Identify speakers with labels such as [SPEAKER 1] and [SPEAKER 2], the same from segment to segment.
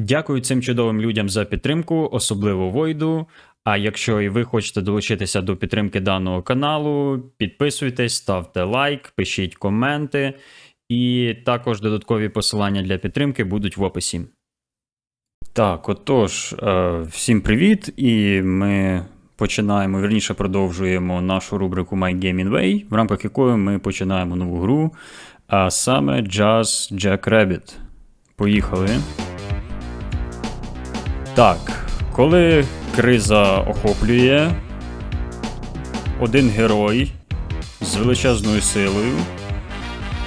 [SPEAKER 1] Дякую цим чудовим людям за підтримку, особливо Войду. А якщо і ви хочете долучитися до підтримки даного каналу, підписуйтесь, ставте лайк, пишіть коменти, і також додаткові посилання для підтримки будуть в описі. Так, отож, е, всім привіт, і ми починаємо, вірніше продовжуємо нашу рубрику My Gaming Way, в рамках якої ми починаємо нову гру, а саме Jazz Jack Rabbit. Поїхали. Так, коли криза охоплює, один герой з величезною силою,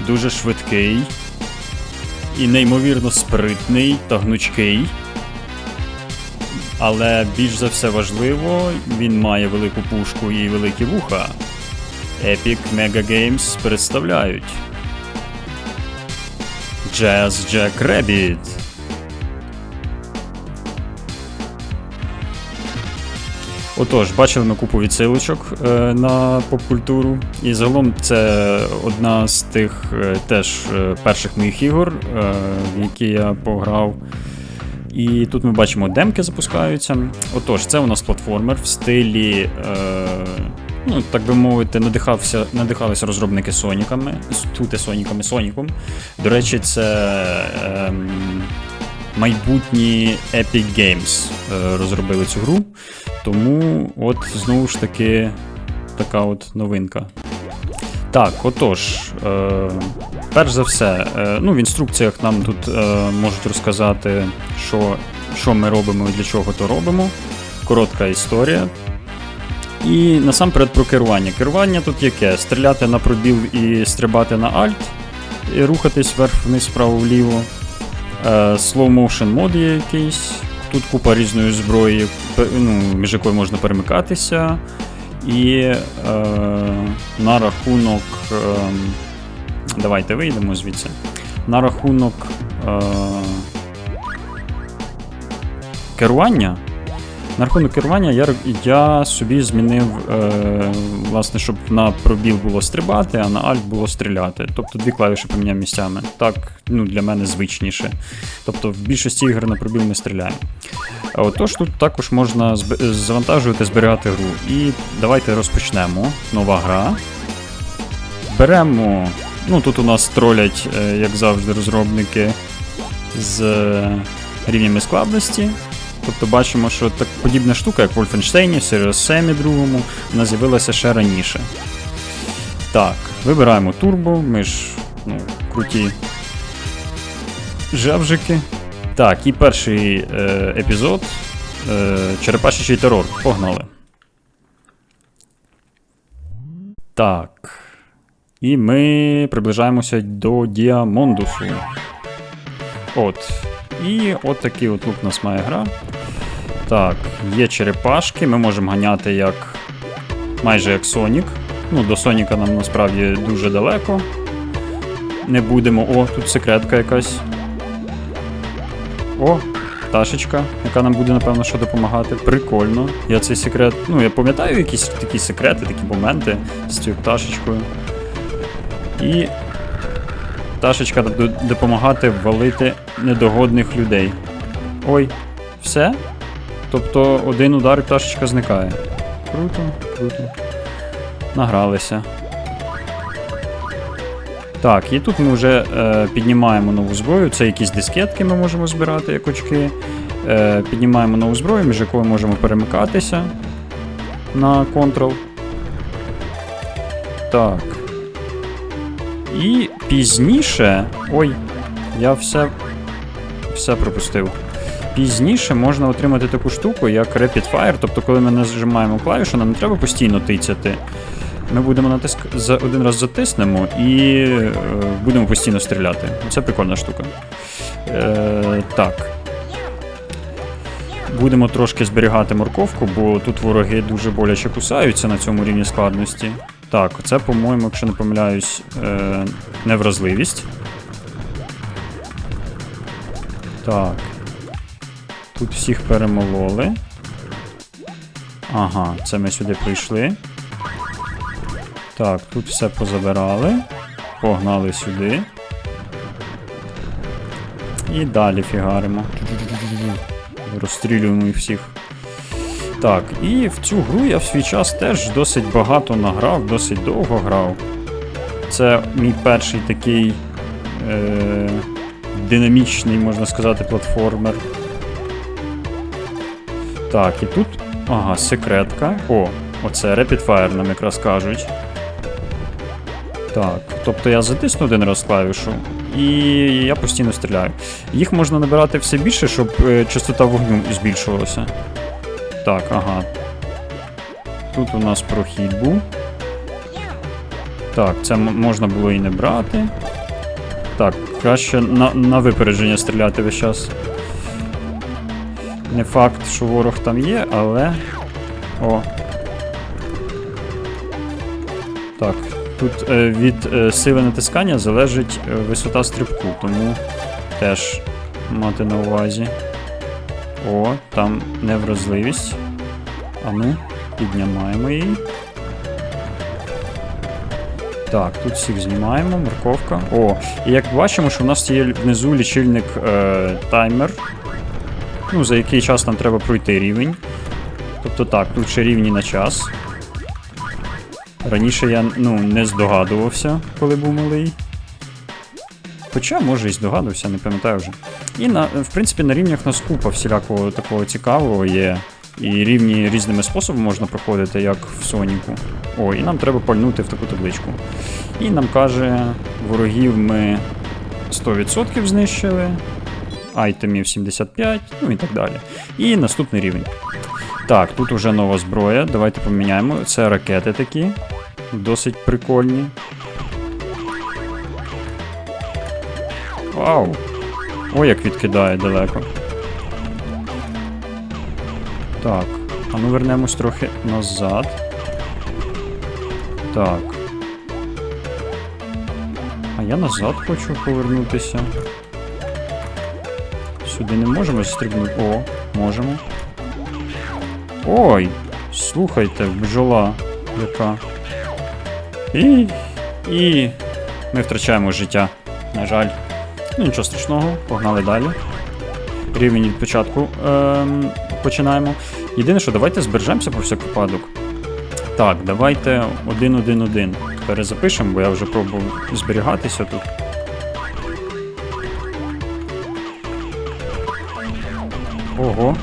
[SPEAKER 1] дуже швидкий і неймовірно спритний та гнучкий. Але більш за все важливо, він має велику пушку і великі вуха. Epic Mega Games представляють Jazz Jack Rabbit. Отож, бачили ми купу відсилочок е, на поп-культуру. І загалом це одна з тих е, теж е, перших моїх ігор, в які я пограв. І тут ми бачимо, демки запускаються. Отож, це у нас платформер в стилі, е, ну, так би мовити, надихався, надихалися розробники Соніками, тут Соніками, Соніком. До речі, це. Е, майбутні Epic Games розробили цю гру. Тому, от, знову ж таки, така от новинка. Так, отож, е, перш за все, е, ну, в інструкціях нам тут е, можуть розказати, що, що ми робимо і для чого то робимо. Коротка історія. І насамперед про керування. Керування тут яке? Стріляти на пробіл і стрибати на Alt, і рухатись вверх-вниз, вправо-вліво. Е, Slow motion мод є якийсь. Тут купа різної зброї, ну, між якою можна перемикатися. І е, на рахунок. Е, давайте вийдемо звідси. На рахунок е, керування. На рахунок керування я, я собі змінив, е, власне, щоб на пробіл було стрибати, а на альт було стріляти. Тобто дві клавіші поміняв місцями. Так, ну, для мене звичніше. Тобто в більшості ігор на пробіл ми стріляємо. Отож, тут також можна завантажувати, зберігати гру. І давайте розпочнемо. Нова гра. Беремо. Ну, тут у нас тролять, е, як завжди, розробники з е, рівнями складності. Тобто бачимо, що так подібна штука, як в Wolfenstein, в Serious Sam 2, вона з'явилася ще раніше. Так, вибираємо турбо, ми ж ну, круті жевжики. Так, і перший е, епізод е, Черепашечий терор. Погнали. Так. І ми приближаємося до Діамондусу. От. І от такий от лук нас має гра. Так, є черепашки, ми можемо ганяти як майже як Сонік. Ну, до Соніка нам насправді дуже далеко. Не будемо. О, тут секретка якась. О, пташечка, яка нам буде, напевно, що допомагати. Прикольно. Я цей секрет. Ну, я пам'ятаю якісь такі секрети, такі моменти з цією пташечкою. І пташечка допомагати валити недогодних людей. Ой, все? Тобто один удар і пташечка зникає. Круто, круто. Награлися. Так, і тут ми вже е, піднімаємо нову зброю. Це якісь дискетки ми можемо збирати як очки. Е, піднімаємо нову зброю, між якою можемо перемикатися на Ctrl. Так. І пізніше. Ой, я все, все пропустив. Пізніше можна отримати таку штуку, як Rapid Fire, тобто, коли ми нажимаємо клавішу, нам не треба постійно тицяти. Ми будемо натиск... за один раз затиснемо і е, будемо постійно стріляти. Це прикольна штука. Е, так. Будемо трошки зберігати морковку, бо тут вороги дуже боляче кусаються на цьому рівні складності. Так, це, по-моєму, якщо не помиляюсь, е, невразливість. Так. Тут всіх перемололи. Ага, це ми сюди прийшли. Так, тут все позабирали. Погнали сюди. І далі фігаримо. Розстрілюємо їх всіх. Так, і в цю гру я в свій час теж досить багато награв, досить довго грав. Це мій перший такий е- динамічний, можна сказати, платформер. Так, і тут. Ага, секретка. О, оце Rapid Fire нам якраз кажуть. Так, тобто я затисну один раз клавішу, і я постійно стріляю. Їх можна набирати все більше, щоб е, частота вогню збільшувалася. Так, ага. Тут у нас прохід був. Так, це можна було і не брати. Так, краще на, на випередження стріляти весь час. Не факт, що ворог там є, але. О. Так, тут е, від е, сили натискання залежить е, висота стрибку, тому теж мати на увазі. О, там невразливість. А ну, піднімаємо її. Так, тут всіх знімаємо, морковка. О, і як бачимо, що в нас є внизу лічильник е, таймер. Ну, за який час нам треба пройти рівень. Тобто так, тут ще рівні на час. Раніше я ну, не здогадувався, коли був малий. Хоча, може, і здогадувався, не пам'ятаю вже. І на, в принципі, на рівнях нас купа всілякого такого цікавого є. І рівні різними способами можна проходити, як в Соніку. О, і нам треба пальнути в таку табличку. І нам каже, ворогів ми 100% знищили, айтемів 75, ну і так далі. І наступний рівень. Так, тут уже нова зброя. Давайте поміняємо. Це ракети такі. Досить прикольні. Вау! Ой, як відкидає далеко. Так, а ну вернемось трохи назад. Так. А я назад хочу повернутися. Сюди не можемо стрибнути. О, можемо. Ой! Слухайте, бджола яка. І. І. Ми втрачаємо життя. На жаль. Ну нічого страшного, погнали далі. Рівень від початку ем, починаємо. Єдине, що давайте збережемося про всяк випадок. Так, давайте 1-1-1 перезапишемо, бо я вже пробував зберігатися тут. Ого.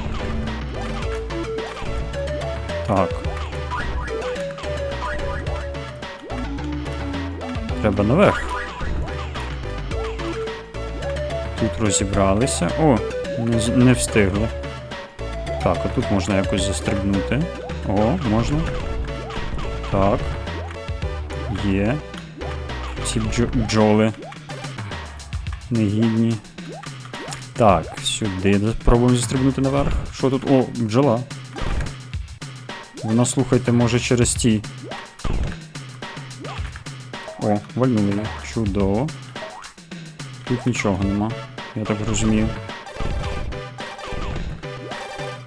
[SPEAKER 1] Так. Треба наверх. Розібралися. О, не, не встигли. Так, а тут можна якось застрибнути. О, можна. Так. Є. Ці бджо- бджоли. Негідні. Так, сюди спробуємо застрибнути наверх. Що тут? О, бджола. Вона, слухайте, може через ті. О, вальнули. Чудово. Тут нічого нема, я так розумію.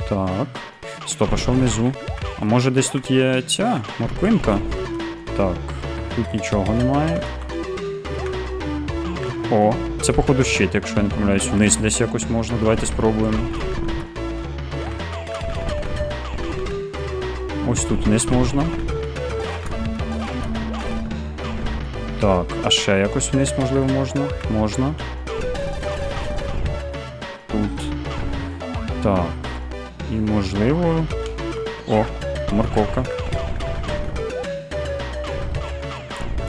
[SPEAKER 1] Так. Стоп, а що внизу? А може десь тут є ця морквинка? Так, тут нічого немає. О, це походу щит, якщо я не помиляюсь. Вниз десь якось можна. Давайте спробуємо. Ось тут вниз можна. Так, а ще якось вниз, можливо, можна? Можна. Так. І можливо. О, морковка.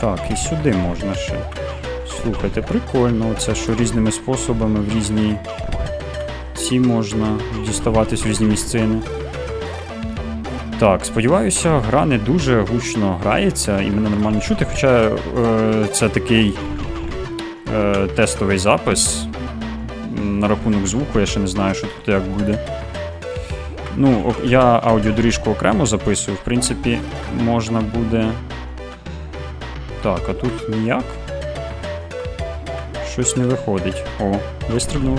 [SPEAKER 1] Так, і сюди можна ще. Слухайте, прикольно, це що різними способами в різні ці можна діставатись в різні місцини. Так, сподіваюся, гра не дуже гучно грається і мене нормально чути, хоча е, це такий е, тестовий запис. На рахунок звуку, я ще не знаю, що тут як буде. Ну, я аудіодоріжку окремо записую, в принципі, можна буде. Так, а тут ніяк. Щось не виходить. О, вистрибнуло.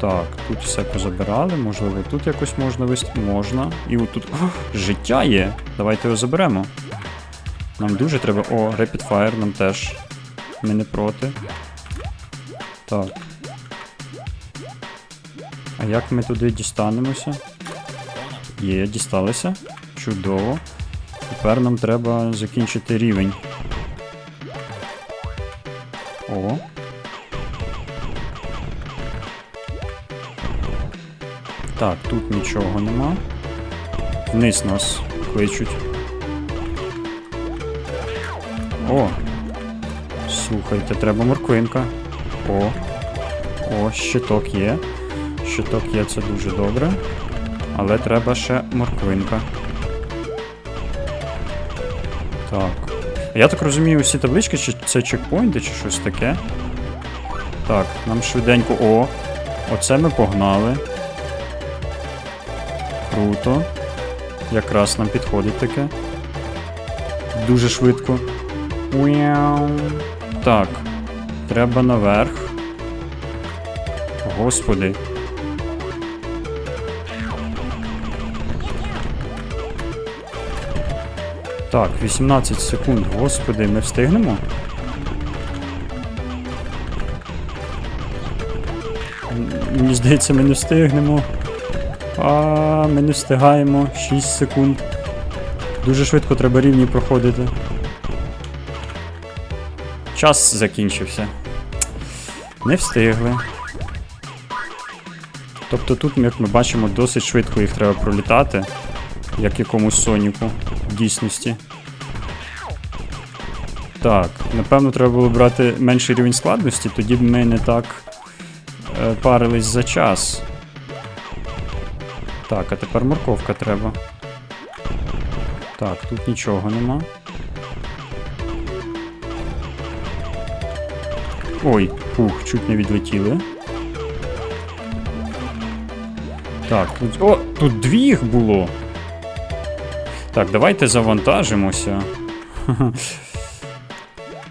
[SPEAKER 1] Так, тут все позабирали, можливо, тут якось можна вистрибнути. Можна. І от тут. О, життя є. Давайте його заберемо. Нам дуже треба. О, Rapid Fire нам теж. Ми не проти. Так. А як ми туди дістанемося? Є, дісталися. Чудово. Тепер нам треба закінчити рівень. О. Так, тут нічого нема. Вниз нас кличуть. О! Слухайте, треба морквинка. О. О, щиток є. Щиток є, це дуже добре. Але треба ще морквинка. Так. Я так розумію, всі таблички, чи це чекпоінти, чи щось таке. Так, нам швиденько. О! Оце ми погнали. Круто. Якраз нам підходить таке. Дуже швидко. Так. Треба наверх. Господи. Так, 18 секунд. Господи, ми встигнемо? Мені здається, ми не встигнемо. А, ми не встигаємо. 6 секунд. Дуже швидко треба рівні проходити. Час закінчився. Не встигли. Тобто тут, як ми бачимо, досить швидко їх треба пролітати, як якомусь Соніку в дійсності. Так, напевно, треба було брати менший рівень складності, тоді б ми не так е, парились за час. Так, а тепер морковка треба. Так, тут нічого нема. Ой, фух, чуть не відлетіли. Так, тут. О, тут дві їх було. Так, давайте завантажимося.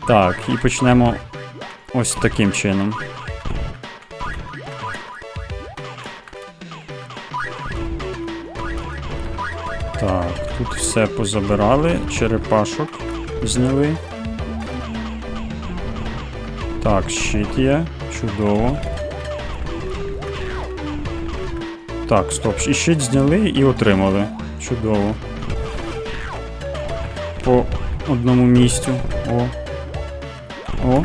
[SPEAKER 1] Так, і почнемо ось таким чином. Так, тут все позабирали, черепашок зняли. Так, щит є, чудово. Так, стоп. І щит зняли і отримали. Чудово. По одному місцю. О. О.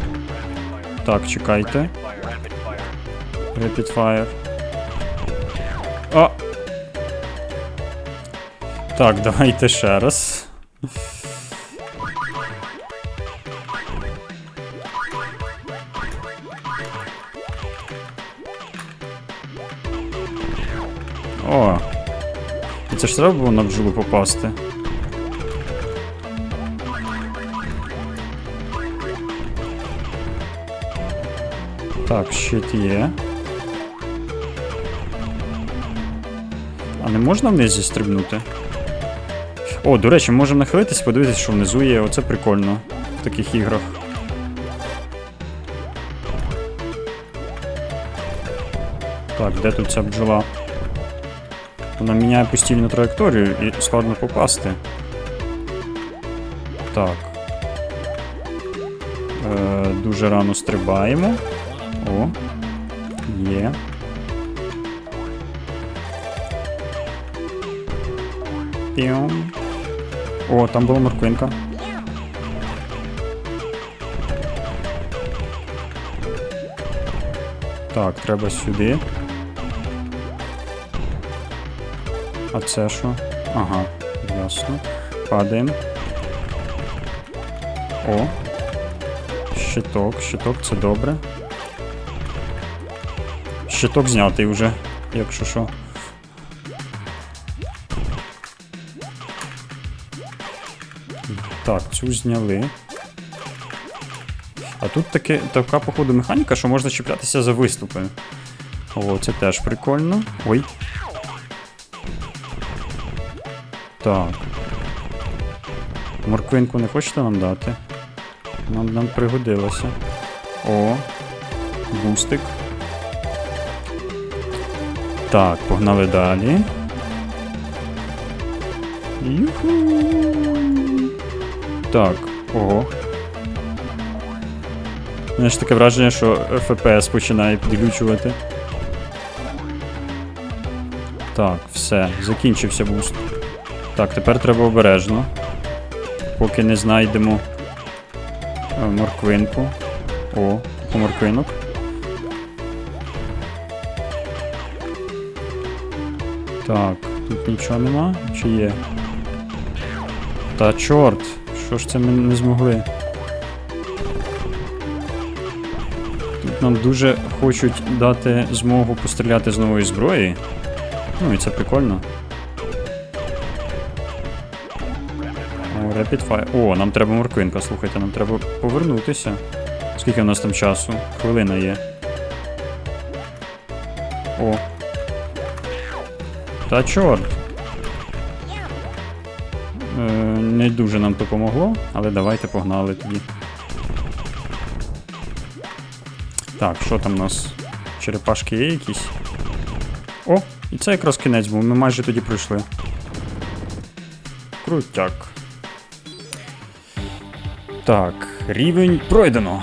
[SPEAKER 1] Так, чекайте. Rapid fire. А! Так, давайте ще раз. Це ж треба було на бджолу попасти. Так, щит є. А не можна вниз зістрибнути? О, до речі, можемо нахилитись, подивитися, що внизу є. Оце прикольно в таких іграх. Так, де тут ця бджола? Вона міняє постійну траєкторію і складно попасти. Так. Е, дуже рано стрибаємо. О. Є. Піум. О, там була морквинка. Так, треба сюди. А це що? Ага, ясно. Падаємо. О. Щиток, щиток це добре. Щиток знятий вже, якщо що. Так, цю зняли. А тут таке, така, походу, механіка, що можна чіплятися за виступи. О, це теж прикольно. Ой. Так. Морквинку не хочете нам дати? Нам нам пригодилося. О, бустик. Так, погнали далі. Юху. Так, ого. У мене ж таке враження, що FPS починає підглючувати. Так, все, закінчився буст. Так, тепер треба обережно. Поки не знайдемо е, морквинку. О, морквинок. Так, тут нічого нема? Чи є? Та чорт, що ж це ми не змогли? Тут нам дуже хочуть дати змогу постріляти з нової зброї. Ну і це прикольно. Rapid Fire. О, нам треба морквинка, слухайте, нам треба повернутися. Скільки в нас там часу? Хвилина є. О. Та чорт. Е, не дуже нам допомогло, але давайте погнали тоді. Так, що там у нас? Черепашки є якісь? О, і це якраз кінець був, ми майже тоді пройшли. Крутяк. Так, рівень пройдено.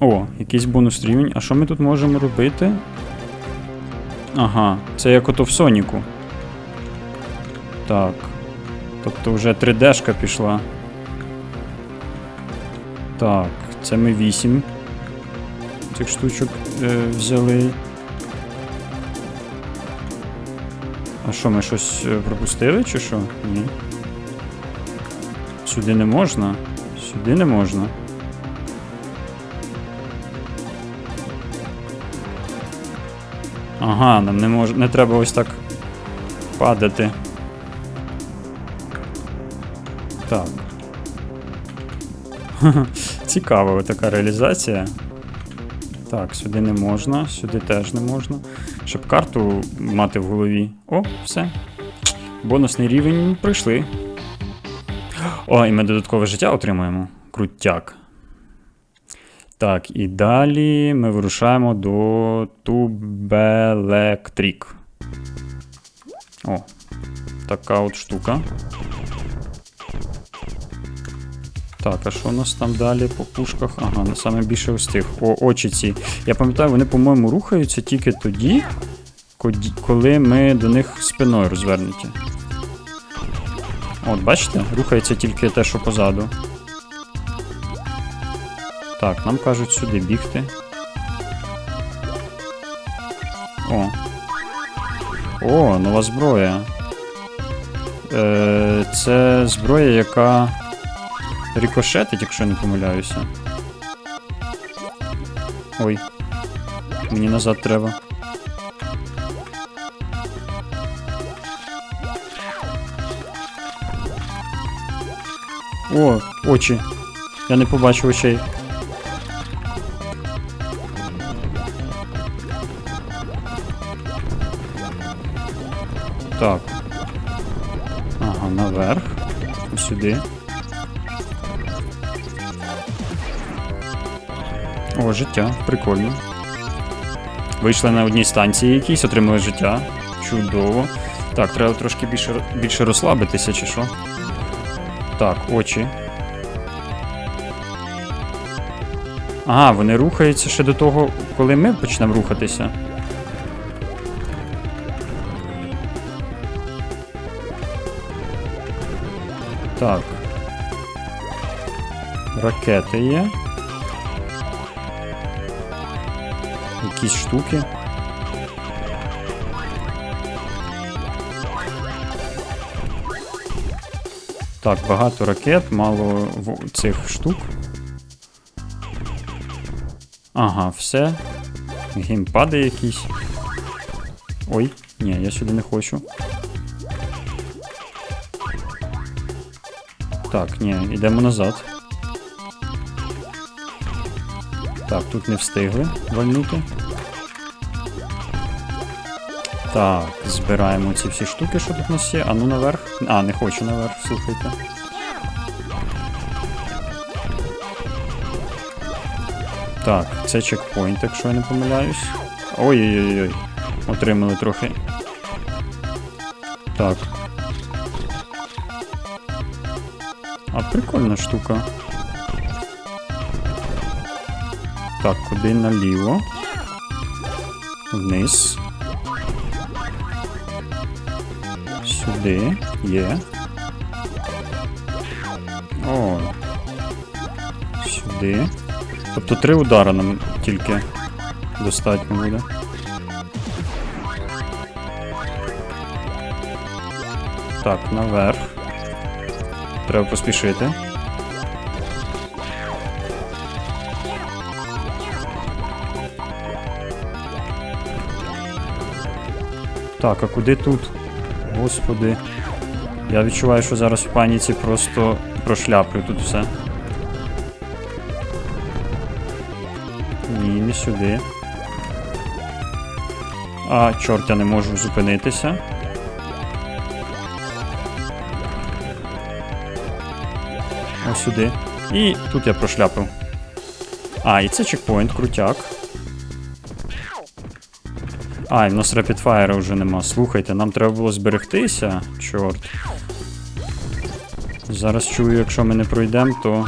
[SPEAKER 1] О, якийсь бонус рівень. А що ми тут можемо робити? Ага, це як ото в Соніку. Так. Тобто вже 3D-шка пішла. Так, це ми 8 цих штучок е, взяли. А що, ми щось е, пропустили чи що? Ні. Сюди не можна? Сюди не можна. Ага, нам не мож... не треба ось так падати. Так. Цікава така реалізація. Так, сюди не можна, сюди теж не можна. Щоб карту мати в голові. О, все. Бонусний рівень пройшли. О, і ми додаткове життя отримуємо. Крутяк. Так, і далі ми вирушаємо до Тубелектрік. О, така от штука. Так, а що у нас там далі по пушках? Ага, ну, саме більше ось тих. О, очі ці. Я пам'ятаю, вони, по-моєму, рухаються тільки тоді, коли ми до них спиною розвернуті. От, бачите? Рухається тільки те, що позаду. Так, нам кажуть сюди бігти. О. О, нова зброя. Е, це зброя, яка рикошетить, якщо не помиляюся. Ой. Мені назад треба. О, очі. Я не побачив очей. Так. Ага, наверх. Сюди. О, життя, прикольно. Вийшли на одній станції якійсь, отримали життя. Чудово. Так, треба трошки більше, більше розслабитися, чи що. Так, очі. Ага, вони рухаються ще до того, коли ми почнемо рухатися. Так. Ракети є. Якісь штуки. Так, багато ракет, мало цих штук. Ага, все. Геймпади якісь. Ой, ні, я сюди не хочу. Так, ні, йдемо назад. Так, тут не встигли вальнути. Так, збираємо ці всі штуки, що тут у нас є. А ну наверх. А, не хочу наверх, слухайте. Так, це чекпоінт, якщо я не помиляюсь. Ой-ой-ой. Отримали трохи. Так. А прикольна штука. Так, куди наліво? Вниз. Сюди. Є. О. Сюди. Тобто три удара нам тільки достатньо буде. Так, наверх. Треба поспішити. Так, а куди тут? Господи. Я відчуваю, що зараз в паніці просто прошляплю тут все. Ні, не сюди. А, чорт, я не можу зупинитися. Ось сюди. І тут я прошляпив. А, і це чекпоінт, крутяк. А, і в нас репідфайра вже нема. Слухайте, нам треба було зберегтися. Чорт. Зараз чую, якщо ми не пройдемо, то.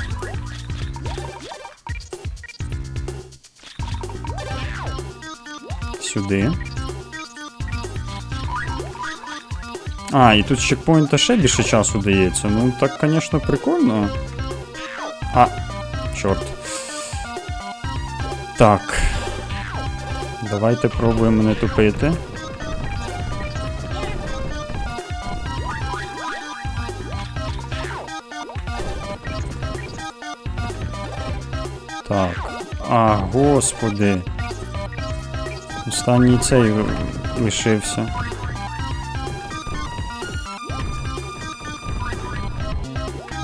[SPEAKER 1] Сюди. А, і тут з чекпоінта ще більше часу дається. Ну, так, звісно, прикольно. А, чорт. Так. Давайте пробуємо не тупити. Так. А, господи. Останній цей лишився.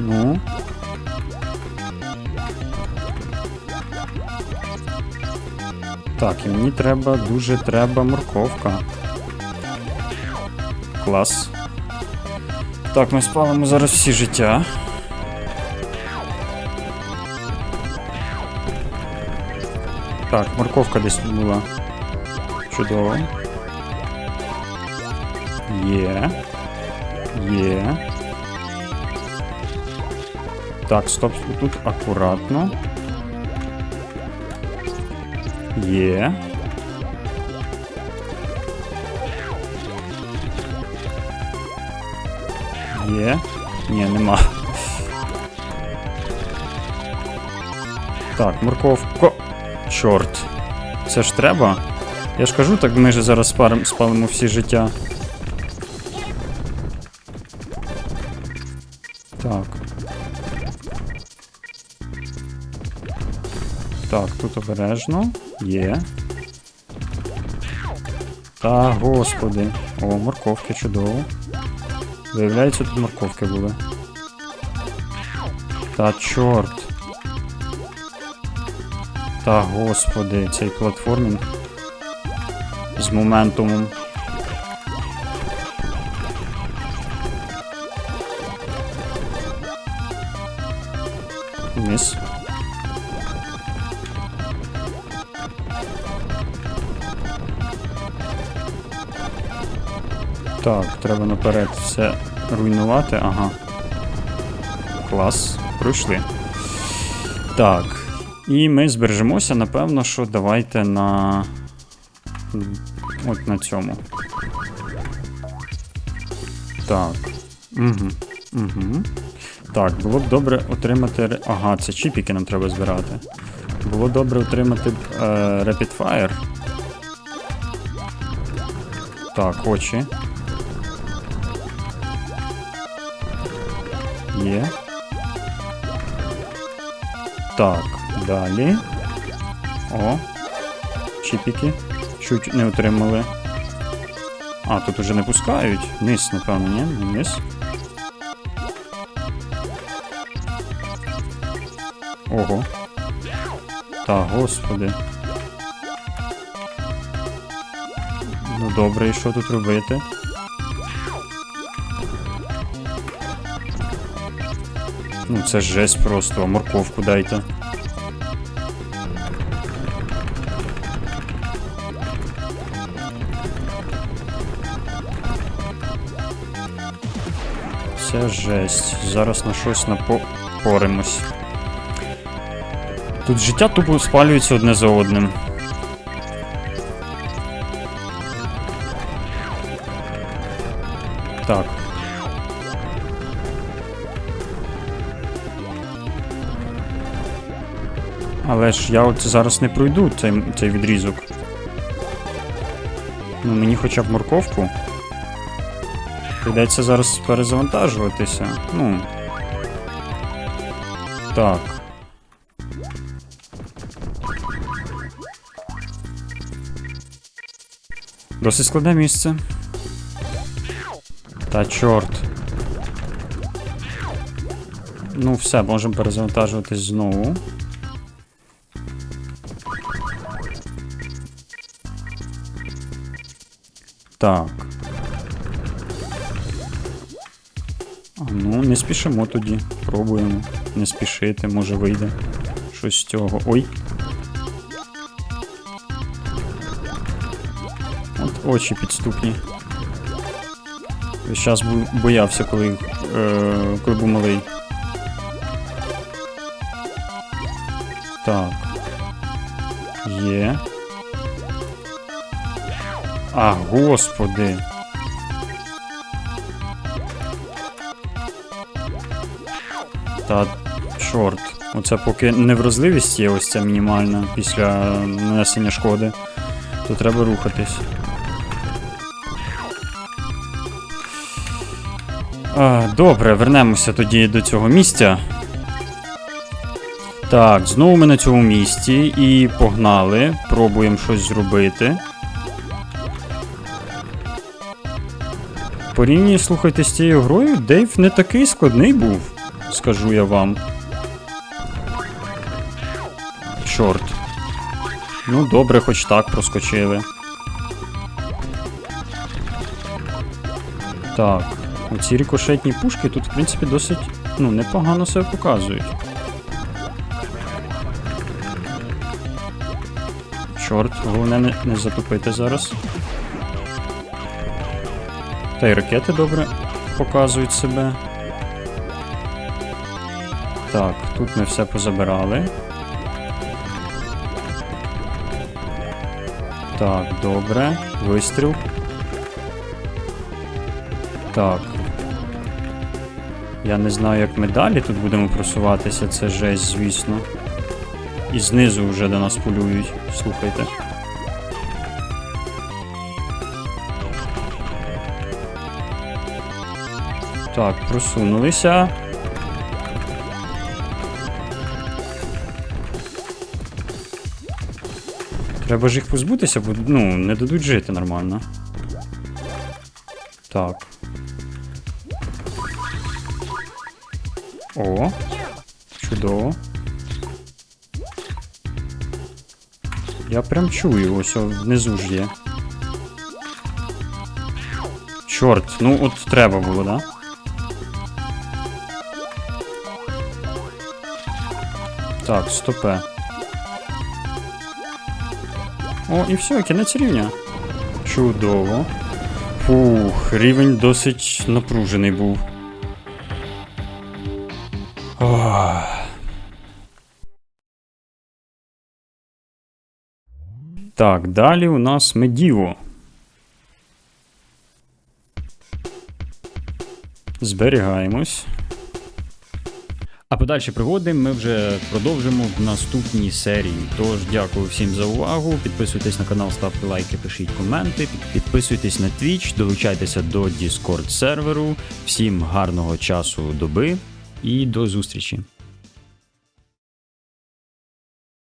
[SPEAKER 1] Ну. Так, і мені треба, дуже треба морковка. Клас. Так, ми спалимо зараз всі життя. Так, морковка десь тут була. Чудово. Є. Є. Так, стоп, тут акуратно. Є. Є. Ні, нема. Так, морковко. Чорт. Це ж треба. Я ж кажу, так ми ж зараз спарим, спалимо всі життя. Так. Так, тут обережно. Є. Та, господи. О, морковки чудово. Виявляється, тут морковки були. Та чорт. Та господи, цей платформінг. З моментумом. Так, треба наперед все руйнувати. Ага. Клас. Пройшли. Так. І ми збережемося, напевно, що давайте на. От на цьому. Так. Угу. Угу. Так, було б добре отримати. Ага, це чіпіки нам треба збирати. Було добре отримати е, Rapid Fire. Так, очі. Є. Так, далі. О. Чіпіки. Чуть не отримали. А, тут уже не пускають. Вниз, напевно, ні? Вниз. Ого. Та, господи. Ну добре, і що тут робити? Ну це жесть просто, морковку дайте. Це жесть. Зараз на щось напоримось. Тут життя тупо спалюється одне за одним. Так. Але ж я от зараз не пройду цей, цей відрізок. Ну, мені хоча б морковку. Прийдеться зараз перезавантажуватися. Ну. Так. Досить складне місце. Та чорт. Ну, все, можемо перезавантажуватись знову. Так. А, ну, не спішимо тоді. Пробуємо. Не спішити, може вийде. Щось з цього. Ой. От очі підступні. Зараз боявся, коли, е, коли був малий. Так. Є. А, господи. Та чорт. Оце поки невразливість є ось ця мінімальна після нанесення шкоди, то треба рухатись. А, добре, вернемося тоді до цього місця. Так, знову ми на цьому місці і погнали. Пробуємо щось зробити. Порівняно, слухайте, з цією грою, Дейв не такий складний був, скажу я вам. Чорт. Ну, добре, хоч так проскочили. Так, оці рикошетні пушки тут, в принципі, досить ну, непогано себе показують. Чорт, головне не, не затупити зараз. Та й ракети добре показують себе. Так, тут ми все позабирали. Так, добре. Вистріл. Так. Я не знаю, як ми далі тут будемо просуватися, це жесть, звісно. І знизу вже до нас полюють, слухайте. Так, просунулися. Треба ж їх позбутися, бо ну, не дадуть жити нормально. Так. О, чудово. Я прям чую, ось внизу ж є. Чорт, ну от треба було, да? Так, стопе. О, і все, кінець рівня. Чудово. Фух, рівень досить напружений був. Так, далі у нас Медіво. Зберігаємось. А подальші пригоди ми вже продовжимо в наступній серії. Тож дякую всім за увагу. Підписуйтесь на канал, ставте лайки, пишіть коменти, підписуйтесь на Twitch, долучайтеся до Discord серверу. Всім гарного часу доби і до зустрічі!